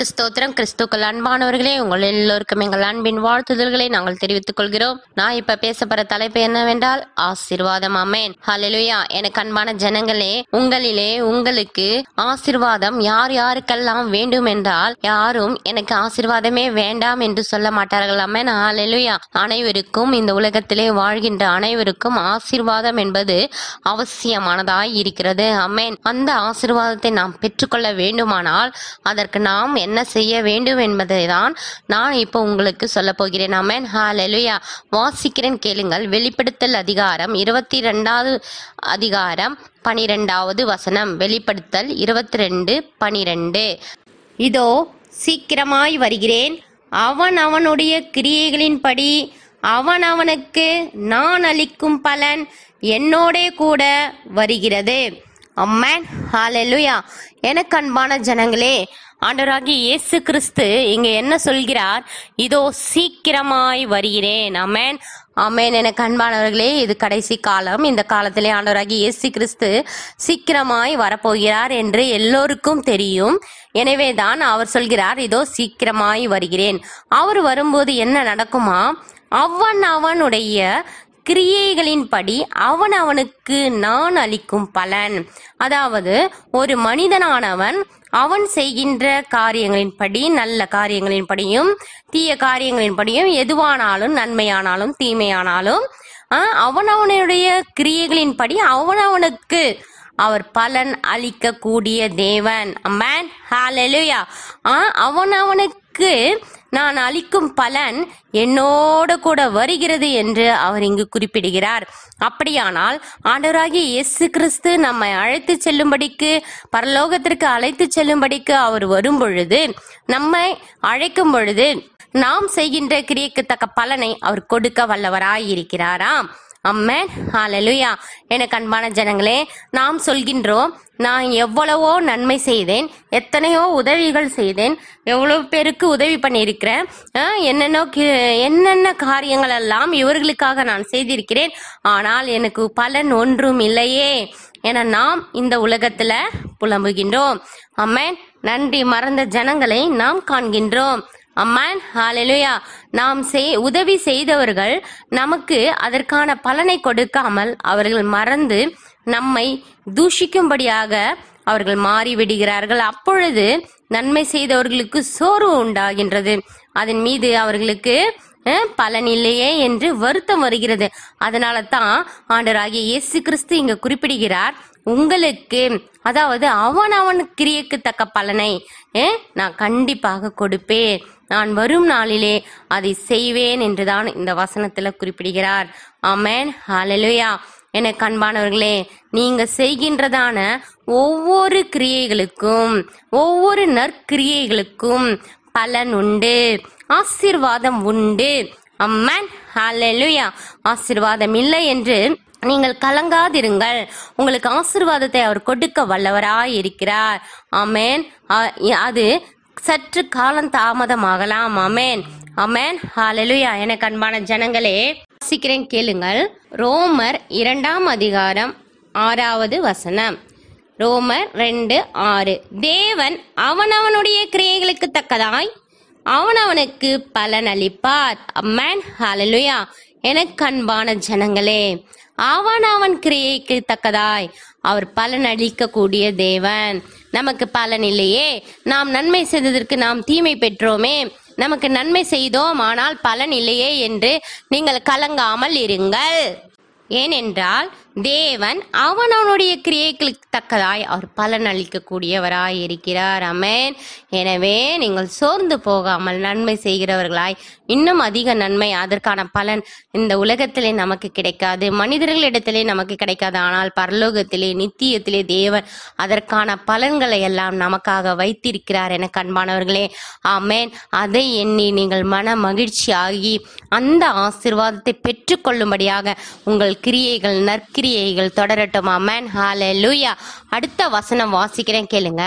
கிறிஸ்தோத்திரம் கிறிஸ்துக்கள் அன்பானவர்களே உங்கள் எல்லோருக்கும் எங்கள் அன்பின் வாழ்த்துதல்களை நாங்கள் தெரிவித்துக் கொள்கிறோம். நான் இப்ப பேசப்படுற தலைப்பு என்னவென்றால் ஆசீர்வாதம். அமேன் ஹalleluya. எனக்கு அன்பான ஜனங்களே உங்களிலே உங்களுக்கு ஆசீர்வாதம் யார் யாருக்கெல்லாம் வேண்டும் என்றால் யாரும் எனக்கு ஆசிர்வாதமே வேண்டாம் என்று சொல்ல மாட்டார்கள். அமேன் ஹalleluya. அனைவருக்கும் இந்த உலகத்திலே வாழ்கின்ற அனைவருக்கும் ஆசிர்வாதம் என்பது அவசியமானதாய் இருக்கிறது. அமேன் அந்த ஆசிர்வாதத்தை நாம் பெற்றுக்கொள்ள வேண்டுமானால் அதற்கு நாம் என்ன செய்ய வேண்டும் என்பதை தான் நான் இப்போ உங்களுக்கு சொல்ல போகிறேன். அமேன் ஹalleluya வாசிக்கிறேன் கேளுங்கள். வெளிப்படுத்தல் அதிகாரம் இருபத்தி ரெண்டாவது அதிகாரம் பனிரெண்டாவது வசனம். வெளிப்படுத்தல் இருபத்தி ரெண்டு பனிரெண்டு. இதோ சீக்கிரமாய் வருகிறேன். அவன் அவனுடைய கிரியைகளின்படி அவன் அவனுக்கு நான் அளிக்கும் பலன் என்னோடே கூட வருகிறது. அம்மேன் ஹாலெலுயா எனக்கு அன்பான ஜனங்களே ஆண்டவராகி இயேசு கிறிஸ்து இங்க என்ன சொல்கிறார்? இதோ சீக்கிரமாய் வருகிறேன். அமேன் அமேன் எனக்கு அன்பானவர்களே இது கடைசி காலம். இந்த காலத்திலே ஆண்டவராகி இயேசு கிறிஸ்து சீக்கிரமாய் வரப்போகிறார் என்று எல்லோருக்கும் தெரியும். எனவே தான் அவர் சொல்கிறார் இதோ சீக்கிரமாய் வருகிறேன். அவர் வரும்போது என்ன நடக்குமா? அவன் அவனுடைய கிரியைகளின்படி அவன் அவனுக்கு நான் அளிக்கும் பலன். அதாவது ஒரு மனிதனானவன் அவன் செய்கின்ற காரியங்களின்படி நல்ல காரியங்களின்படியும் தீய காரியங்களின்படியும் எதுவானாலும் நன்மையானாலும் தீமையானாலும் அவனவனுடைய கிரியைகளின்படி அவனவனுக்கு அவர் பலன் அளிக்கக்கூடிய தேவன். அம்மேன் ஹாலெலுயா ஆ நான் அளிக்கும் பலன் என்னோடு கூட வருகிறது என்று அவர் இங்கு குறிப்பிடுகிறார். அப்படியானால் ஆண்டவராகிய இயேசு கிறிஸ்து நம்மை அழைத்து செல்லும்படிக்கு பரலோகத்திற்கு அழைத்து செல்லும்படிக்கு அவர் வரும் பொழுது நம்மை அழைக்கும் பொழுது நாம் செய்கின்ற கிரியைக்கு தக்க பலனை அவர் கொடுக்க வல்லவராய் இருக்கிறாராம் அம்மேன் ஆலலுயா எனக்கு அன்பான ஜனங்களே நாம் சொல்கின்றோம் நான் எவ்வளவோ நன்மை செய்தேன் எத்தனையோ உதவிகள் செய்தேன் எவ்வளோ பேருக்கு உதவி பண்ணியிருக்கிறேன் என்னென்ன கி- என்னென்ன காரியங்கள் எல்லாம் இவர்களுக்காக நான் செய்திருக்கிறேன் ஆனால் எனக்கு பலன் ஒன்றும் இல்லையே. என நாம் இந்த உலகத்தில் புலம்புகின்றோம். அம்மேன் நன்றி மறந்த ஜனங்களை நாம் காண்கின்றோம். அம்மான் ஹாலெலுயா நாம் செய் உதவி செய்தவர்கள் நமக்கு அதற்கான பலனை கொடுக்காமல் அவர்கள் மறந்து நம்மை தூஷிக்கும்படியாக அவர்கள் மாறிவிடுகிறார்கள். அப்பொழுது நன்மை செய்தவர்களுக்கு சோர்வு உண்டாகின்றது. அதன் மீது அவர்களுக்கு பலன் இல்லையே என்று வருத்தம் வருகிறது. அதனால தான் ஆண்டராகிய இயேசு கிறிஸ்து இங்க குறிப்பிடுகிறார் உங்களுக்கு அதாவது அவன் அவன் கிரியைக்கு தக்க பலனை நான் கண்டிப்பாக கொடுப்பேன். நான் வரும் நாளிலே அதை செய்வேன் என்றுதான் இந்த வசனத்துல குறிப்பிடுகிறார். ஆமேன். ஹalleluya. எனக்கு அன்பானவர்களே நீங்க செய்கின்றதான ஒவ்வொரு கிரியைகளுக்கும் ஒவ்வொரு நற்கிரியைகளுக்கும் பலன் உண்டு. ஆசீர்வாதம் உண்டு. அம்மன் ஹalleluya. ஆசிர்வாதம் இல்லை என்று நீங்கள் கலங்காதிருங்கள். உங்களுக்கு ஆசீர்வாதத்தை அவர் கொடுக்க வல்லவராய் இருக்கிறார் அமேன் அது சற்று காலம் தாமதமாகலாம். அமேன் அமேன் ஹாலலுயா எனக்கு அன்பான ஜனங்களே சீக்கிரம் கேளுங்கள். ரோமர் இரண்டாம் அதிகாரம் ஆறாவது வசனம். ரோமர் ரெண்டு ஆறு. தேவன் அவனவனுடைய கிரியைகளுக்கு தக்கதாய் அவனவனுக்கு பலன் அளிப்பார். அம்மேன் ஹாலலுயா எனக்கு அன்பான ஜனங்களே அவன் அவன் கிரியைக்கு தக்கதாய் அவர் பலன் அளிக்கக்கூடிய தேவன். நமக்கு பலன் இல்லையே. நாம் நன்மை செய்ததற்கு நாம் தீமை பெற்றோமே. நமக்கு நன்மை செய்தோம் ஆனால் பலன் இல்லையே என்று நீங்கள் கலங்காமல் இருங்கள். ஏனென்றால் தேவன் அவனவனுடைய கிரியைகளுக்கு தக்கதாய் அவர் பலன் அளிக்கக்கூடியவராய் இருக்கிறார். அமேன் எனவே நீங்கள் சோர்ந்து போகாமல் நன்மை செய்கிறவர்களாய் இன்னும் அதிக நன்மை அதற்கான பலன் இந்த உலகத்திலே நமக்கு கிடைக்காது. மனிதர்களிடத்திலே நமக்கு கிடைக்காது. ஆனால் பரலோகத்திலே நித்தியத்திலே தேவன் அதற்கான பலன்களை எல்லாம் நமக்காக வைத்திருக்கிறார் என கண்பானவர்களே. ஆமேன். அதை எண்ணி நீங்கள் மன மகிழ்ச்சியாகி அந்த ஆசீர்வாதத்தை பெற்றுக்கொள்ளும்படியாக உங்கள் கிரியைகள் நற்கிரியைகள் தொடரட்டும்? அம்மன் ஹால லூயா அடுத்த வசனம் வாசிக்கிறேன் கேளுங்க.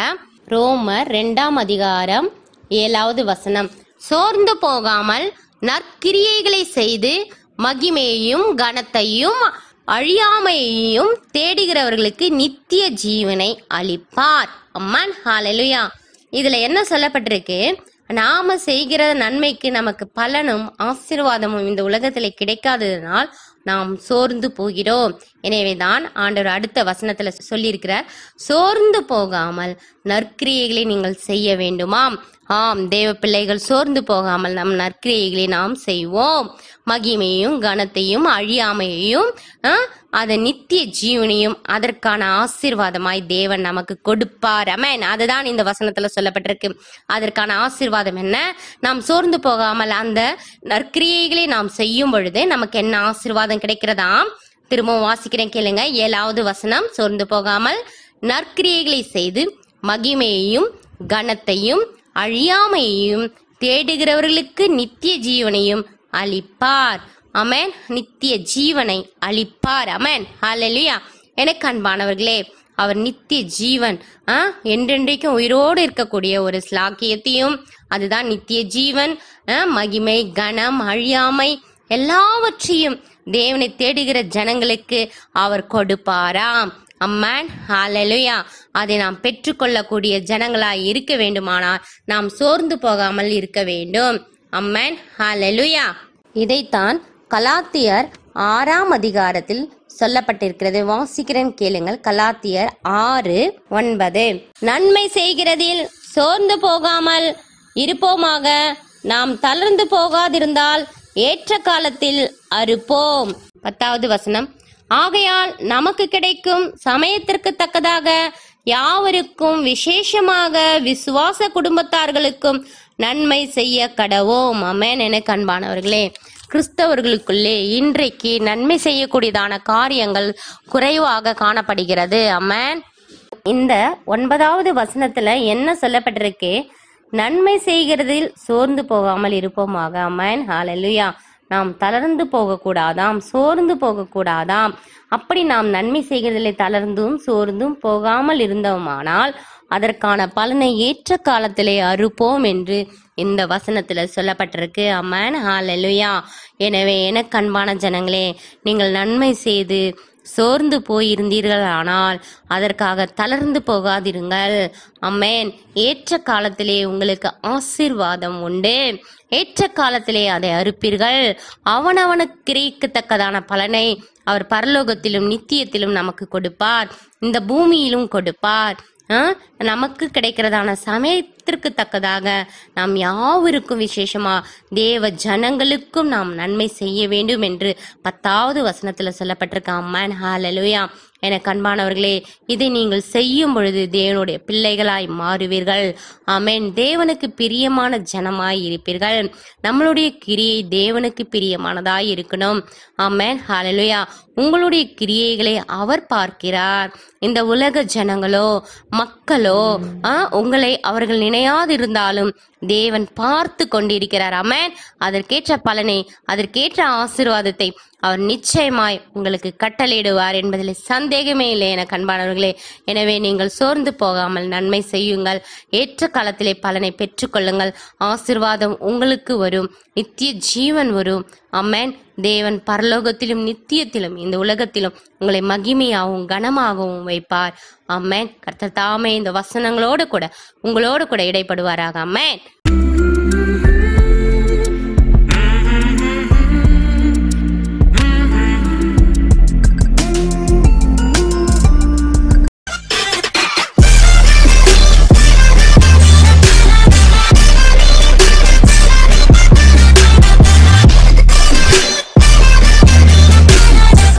ரோமர் ரெண்டாம் அதிகாரம் ஏழாவது வசனம். சோர்ந்து போகாமல் நற்கிரியைகளை செய்து மகிமையையும் கனத்தையும் அழியாமையையும் தேடுகிறவர்களுக்கு நித்திய ஜீவனை அளிப்பார். அம்மான் ஹாலலுயா இதுல என்ன சொல்லப்பட்டிருக்கு? நாம செய்கிற நன்மைக்கு நமக்கு பலனும் ஆசீர்வாதமும் இந்த உலகத்துல கிடைக்காததுனால் நாம் சோர்ந்து போகிறோம். எனவேதான் ஆண்டவர் அடுத்த வசனத்துல சொல்லியிருக்கிறார் சோர்ந்து போகாமல் நற்கிரியைகளை நீங்கள் செய்ய வேண்டுமாம். ஆம் தேவ பிள்ளைகள் சோர்ந்து போகாமல் நம் நற்கிரியைகளை நாம் செய்வோம். மகிமையும் கனத்தையும் அழியாமையையும் அதை நித்திய ஜீவனையும் அதற்கான ஆசீர்வாதமாய் தேவன் நமக்கு கொடுப்பார். அமேன் அதுதான் இந்த வசனத்துல சொல்லப்பட்டிருக்கு. அதற்கான ஆசீர்வாதம் என்ன? நாம் சோர்ந்து போகாமல் அந்த நற்கிரியைகளை நாம் செய்யும் பொழுது நமக்கு என்ன ஆசீர்வாதம் கிடைக்கிறதாம்? திரும்பவும் வாசிக்கிறேன் கேளுங்க. ஏழாவது வசனம். சோர்ந்து போகாமல் நற்கிரியைகளை செய்து மகிமையையும் கனத்தையும் அழியாமையையும் தேடுகிறவர்களுக்கு நித்திய ஜீவனையும் அளிப்பார். அமேன் நித்திய ஜீவனை அளிப்பார். அமேன் ஹalleluya. எனக்கு அன்பானவர்களே அவர் நித்திய ஜீவன் ஆ? என்றென்றைக்கும் உயிரோடு இருக்கக்கூடிய ஒரு ஸ்லாக்கியத்தையும் அதுதான் நித்திய ஜீவன் ஆ, மகிமை கனம் அழியாமை எல்லாவற்றையும் தேவனை தேடுகிற ஜனங்களுக்கு அவர் கொடுப்பாராம் அம்மேன் ஹாலலுயா அதை நாம் பெற்றுக்கொள்ளக்கூடிய ஜனங்களாய் இருக்க வேண்டுமானால் நாம் சோர்ந்து போகாமல் இருக்க வேண்டும். அம்மேன் ஹாலலுயா இதைத்தான் கலாத்தியர் ஆறாம் அதிகாரத்தில் சொல்லப்பட்டிருக்கிறது. வாசிக்கிறேன் கேளுங்கள். கலாத்தியர் ஆறு ஒன்பது. நன்மை செய்கிறதில் சோர்ந்து போகாமல் இருப்போமாக. நாம் தளர்ந்து போகாதிருந்தால் ஏற்ற காலத்தில் அறுப்போம். பத்தாவது வசனம். ஆகையால் நமக்கு கிடைக்கும் சமயத்திற்கு தக்கதாக யாவருக்கும் விசேஷமாக விசுவாச குடும்பத்தார்களுக்கும் நன்மை செய்ய கடவோம். அமேன் என கண்பானவர்களே. கிறிஸ்தவர்களுக்குள்ளே இன்றைக்கு நன்மை செய்யக்கூடியதான காரியங்கள் குறைவாக காணப்படுகிறது. அமேன் இந்த ஒன்பதாவது வசனத்துல என்ன சொல்லப்பட்டிருக்கு? நன்மை செய்கிறதில் சோர்ந்து போகாமல் இருப்போமாக. அம்மன் ஹாலலுயா நாம் தளர்ந்து போகக்கூடாதாம் சோர்ந்து போகக்கூடாதாம். அப்படி நாம் நன்மை செய்கிறதிலே தளர்ந்தும் சோர்ந்தும் போகாமல் இருந்தோமானால் அதற்கான பலனை ஏற்ற காலத்திலே அறுப்போம் என்று இந்த வசனத்துல சொல்லப்பட்டிருக்கு. அம்மன் ஹalleluya. எனவே எனக்கு அன்பான ஜனங்களே நீங்கள் நன்மை செய்து சோர்ந்து போயிருந்தீர்கள். ஆனால் அதற்காக தளர்ந்து போகாதிருங்கள். அம்மேன் ஏற்ற காலத்திலே உங்களுக்கு ஆசீர்வாதம் உண்டு. ஏற்ற காலத்திலே அதை அறுப்பீர்கள். அவனவனுக்கு கிரகிக்கத்தக்கதான பலனை அவர் பரலோகத்திலும் நித்தியத்திலும் நமக்கு கொடுப்பார். இந்த பூமியிலும் கொடுப்பார். நமக்கு கிடைக்கிறதான சமயத்திற்கு தக்கதாக நாம் யாவருக்கும் விசேஷமா தேவ ஜனங்களுக்கும் நாம் நன்மை செய்ய வேண்டும் என்று பத்தாவது வசனத்துல சொல்லப்பட்டிருக்க. அம்மன் ஹாலலுயா என கண்பானவர்களே இதை நீங்கள் செய்யும் பொழுது தேவனுடைய பிள்ளைகளாய் மாறுவீர்கள். ஆமென். தேவனுக்கு பிரியமான ஜனமாய் இருப்பீர்கள். நம்மளுடைய கிரியை தேவனுக்கு பிரியமானதாய் இருக்கணும். ஆமென். ஹாலலுயா உங்களுடைய கிரியைகளை அவர் பார்க்கிறார். இந்த உலக ஜனங்களோ மக்களோ ஆ, உங்களை அவர்கள் நினையாதிருந்தாலும் தேவன் பார்த்து கொண்டிருக்கிறார். அமேன் அதற்கேற்ற பலனை அதற்கேற்ற ஆசீர்வாதத்தை அவர் நிச்சயமாய் உங்களுக்கு கட்டளையிடுவார் என்பதில் சந்தேகமே இல்லை என கண்பானவர்களே. எனவே நீங்கள் சோர்ந்து போகாமல் நன்மை செய்யுங்கள். ஏற்ற காலத்திலே பலனை பெற்றுக்கொள்ளுங்கள். ஆசீர்வாதம் உங்களுக்கு வரும். நித்திய ஜீவன் வரும். அம்மேன் தேவன் பரலோகத்திலும் நித்தியத்திலும் இந்த உலகத்திலும் உங்களை மகிமையாகவும் கனமாகவும் வைப்பார். அம்மேன் கர்த்தர் தாமே இந்த வசனங்களோடு கூட உங்களோடு கூட இடைப்படுவாராக. அம்மேன்